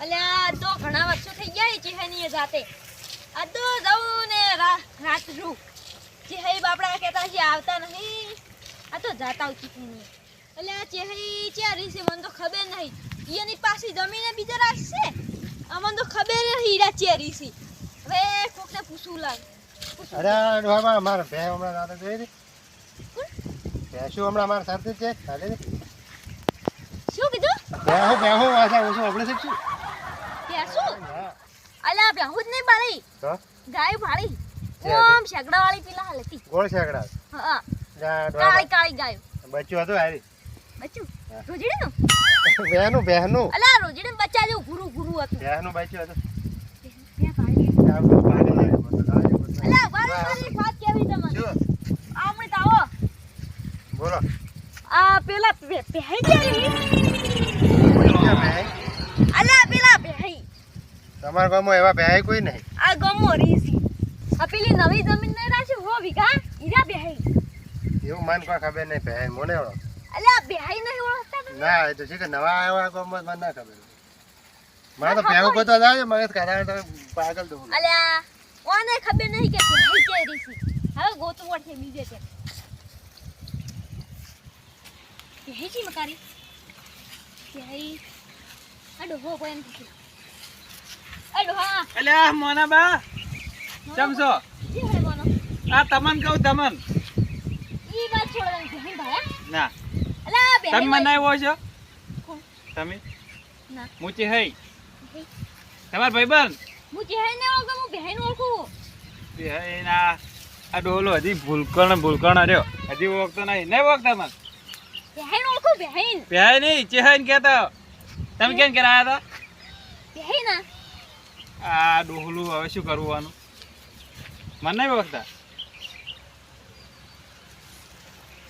અલ્યા આ તો ઘણા વર્ષો થઈ ગયા છે હેની જાતે. આ તો જવું ને રા- રાત રું ચેહઈ બાપડા કહેતા છે આવતા નહીં. આ તો જાતા ઉચી એટલે અલ્યા ચેહઈ ચારી છે મને તો ખબર નહીં. એની પાસે જમીને બીજા રાખશે અમને તો ખબર નહીં હીરા ચેરી છે. હવે કોકને પૂછવું લાગ. અરે ડોહામાં મારે ભે હમણાં રાતે જોઈ હતી ભેંસું હમણાં મારે સાથે છે? ચાલે શું કીધું? ભેહું ભેહું આશા ઓછું આપણે હા અલ્યા ભેંસું જ નહીં પાડી ગાય ભાળી ઓમ શેકડા વાળી પેલા હાલ ગોળ શેકડા હા કાળી કાળી ગાય. બચ્ચું હતું હારી? બચ્ચું હા. રોજડીનું? બહેનું બહેનું. અલા રોજડીનું બચ્ચા જેવું ગુરુ ગુરુ હતું. બહેનું બચ્ચું હતું. વારે વારે વાત કેવી તમને? શું? આમણે આવો. બોલો. આ પેલા પહેરી પહેઈ જેવી ક્યાં ભેં? અલા પેલા પહેઈ તમારા ગામમાં એવા બેહાય કોઈ નહીં. આ ગમો રીસી આ પેલી નવી જમીન નહીં રાશી હો વીઘા ઈરા પહેઈ એવું મન કોઈ ખબર નહીં ભેં મને ઓળખ. અલા પહેઈ નહીં ઓળખતા ના એ તો છે કે નવા આવ્યા ગામમાં મને ના ખબર. મારે તો ભેગું કોતો જાય મગજ કરા તો પાગલ દો અલે ઓને ખબર નહીં કે પહેઈ કે રીસી હવે ગોતું વળશે બીજે છે પહેઈ છી મકારી. પહેઈ અડો હો કોઈ એમ પૂછ્યું અડો હા મોના બા ચમ છો આ તમન કહું તમન. ઈ વાત છોડવાની ના. તમે મને આવ્યો છો? તમે? ના. મૂચી હઈ. તમાર ભાઈબંધ? હું હઈ ને ઓળખું હું બહેન ઓળખું. એ ના આ ડોલો હજી ભૂલકણ ભૂલકણ રહ્યો હજી ઓળખતો નહીં. નહીં ઓળખતા મને બહેન ઓળખું બહેન. પહેય નહીં ચેહન કહેતો. તમે કેમ કરાયા બહેન આ. ડોહલું હવે શું કરવાનું? મને નહીં ઓળખતા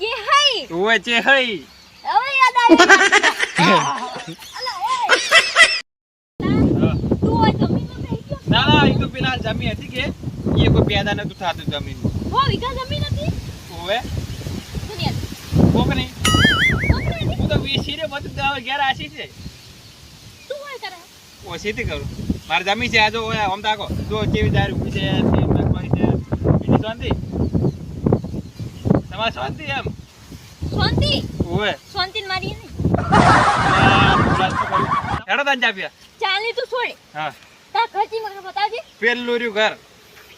કે હઈ? ઓય હવે યાદ ના ના એ તો પેલા જમી હતી કે? એ કોઈ પેદા નતું થતું જમીન જમીન હતી? ઓવે. કોક નહીં હું તો વીસી રે બધું ઘેર આસી છે. હોય કરે ઓછી કરું. મારે જમી છે આ જો આમ તાકો. જો કેવી દારૂ ઊભી છે. બીજી શાંતિ? તમારે શાંતિ એમ? શાંતિ? ઓવે. શાંતિ ને મારી કરું? હેડો તાન ચાલી તું છોડ. હા. તાર ખર્ચી મને બતાવજે. પેલું રહ્યું ઘર.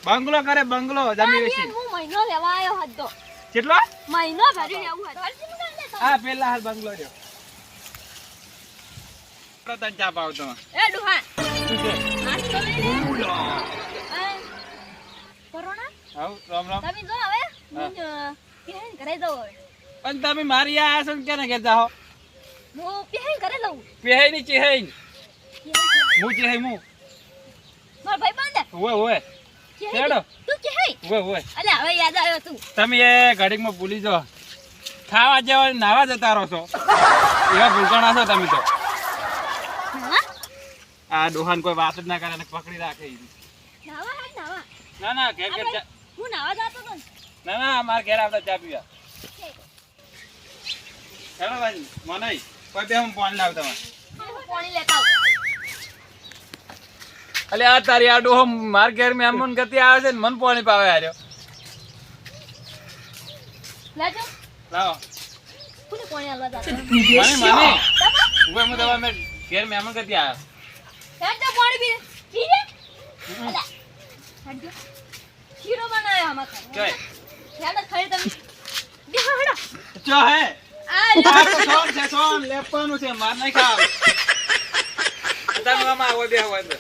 બંગલો કરે બંગલો જમી તાર હું મહિનો લેવા આવ્યો હતો કેટલો? મહિનો ભરી હતું તો. હા પેલા હાલ બંગલો રહ્યો. તાન ચા પાવ તો એ ડુહા છે. તમે જો પણ મારી આ આસન કે ઘેર જાઓ? હું પહેરીને ઘરે ની ચેહઈ હું ચેહઈ હું. મારો ભાઈ બંધ ઓવે ઓવે હેડો. તું અલે હવે યાદ આવ્યો તું તમે એ ઘડીકમાં ભૂલી જાઓ. ખાવા જેવા નાવા જતા રહો છો. એવા ભૂલકણા છો તમે તો. આ ડોહાન કોઈ વાત જ ના કરે પકડી રાખે. નાવા નાવા. ના ના ઘેર ઘેર હું નાવા જાતો તો ના. ના મારા ઘેર આવતા ચા પીવા. હેલો ભાઈ મને કોઈ બે હું પાણી લાવ તમારે. પાણી લેતા અલે આ તારી આ ડોહો માર ઘેર મહેમાન ગતિ આવે છે ને મન પાણી પાવે હાર્યો લાજો લાવો. કોને પાણી આલવા જાતો? મને મને? ઉભે હું તમારે મેં ઘેર અમન ગતિ આવ્યો હેડજો પાણી પી પી અલા. હેડજો શીરો બનાવ્યો આમાં ખાવા. હેડો ખાઈ તમે બેહો હેડો. ચો હે. આ તો સોન છે સોન. લેપવાનું છે માર નહીં ખાવ તમે આમાં આવો બે અંદર.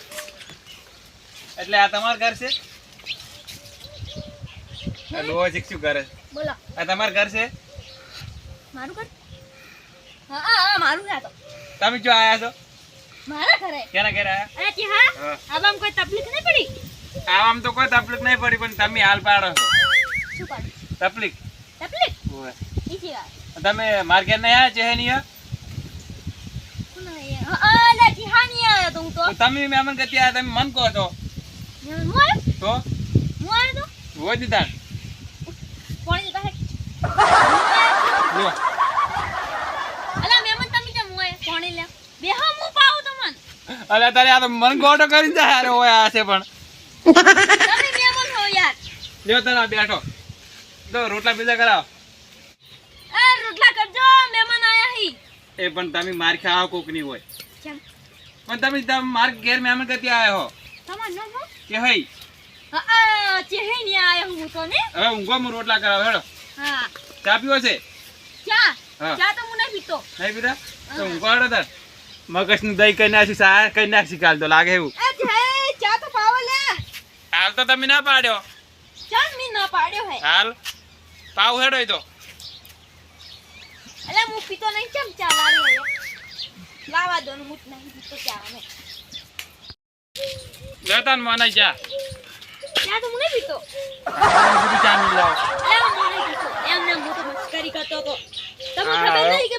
એટલે આ તમાર ઘર છે? લોહો શીખશું ઘર? બોલો. આ તમાર ઘર છે? મારું ઘર? હા હા મારું આ તો. તમે જો આયા છો? મારા ઘરે? ઘરે? આયા અરે કે હા. આવામ કોઈ તકલીફ નહીં પડી? આવામ તો કોઈ તકલીફ નહીં પડી પણ તમે હાલ પાડો છો. શું પાડો? તકલીફ? તકલીફ? ઓય. ઈજી વાત. તમે માર ઘેર નહીં આયા છે નહીં? કોણ તો તો. તમે મહેમાન ગતિ આયા તમે મન કહો છો તો? હું આયો તો? હોય દીધા. પાણી દેતા હે. જો અલા, મહેમાન તમે કેમ હું આયા? પાણી લે. બેહો, હું પાઉં તમને. અરે તારે આ તો મન ગોટો કરીને જાય અરે ઓય આ છે પણ. તમે મહેમાન હો યાર. લ્યો તને બેઠો. તો રોટલા બીજા કરાવ. એ રોટલા કરજો મહેમાન આયા હી. એ પણ તમે માર ખાવા કોકની હોય. પણ તમે તમ માર ઘેર મહેમાન કરતી આયા હો. તમાર નો હો? કે હઈ? હા ચે ચેહે ની આયા હું તો ને હવે ઊંઘવા હું રોટલા કરાવો હેડો. હા. ચા પીવો છે? ચા? ચા તો હું નહીં પીતો. નહીં પીતા? તો હા. ઊંઘવા હેડો તાર. મગજનું દહીં કરી નાખી સા કરી નાખી કાલ તો લાગે એવું. ચા તો પાવો લે. હાલ તો તમે ના પાડ્યો. ચાલ મી ના પાડ્યો હે? હાલ. પાવ હેડો તો. અલે હું પીતો નહીં ચમ ચા લાવી લાવા દો હું નહીં પીતો ચા અમે. લેતા મને ચા. ચા તો મને પીતો? ચા મિલ લાવો અલે હું નહીં પીતો એમને હું તો મસ્કરી કરતો તો તમને હા, ખબર હવે. નહીં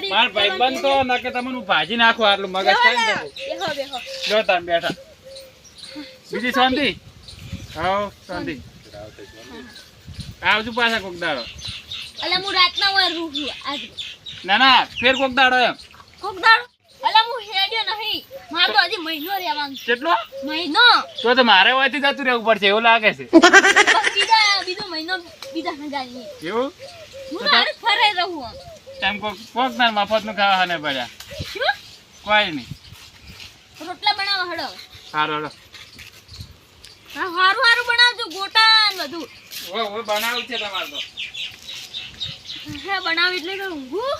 કે મારે મસ્કરી માર ભાઈ બંધ તો કે તમને ભાજી નાખું આટલું મગજ થાય બેહો બેહો. લો તાન બેઠા. બીજી શાંતિ? આવો શાંતિ. આવજો પાછા કોક દાડો. અલે હું રાતના વાર છું આજ. ના ના ફેર કોક દાડો એમ. કોક દાડો? અલે હું હેડ્યો નહીં. મારે તો હજી મહિનો રહેવાનું કેટલો? મહિનો. તો તો મારે હોયથી જતું રહેવું પડશે એવું લાગે છે. બીજા બીજો મહિનો બીજા નહીં એવું? હું તો ફરે રહું એમ કોક કોક ના મફતનું ખાવા ને પડ્યા. કોઈ નહીં. રોટલા બનાવો હડો સારું હડો હા હારું હારું બનાવજો ગોટા ને બધું. ઓ ઓ બનાવું છે તમારે તો. હે બનાવ એટલે કે ઊંઘું?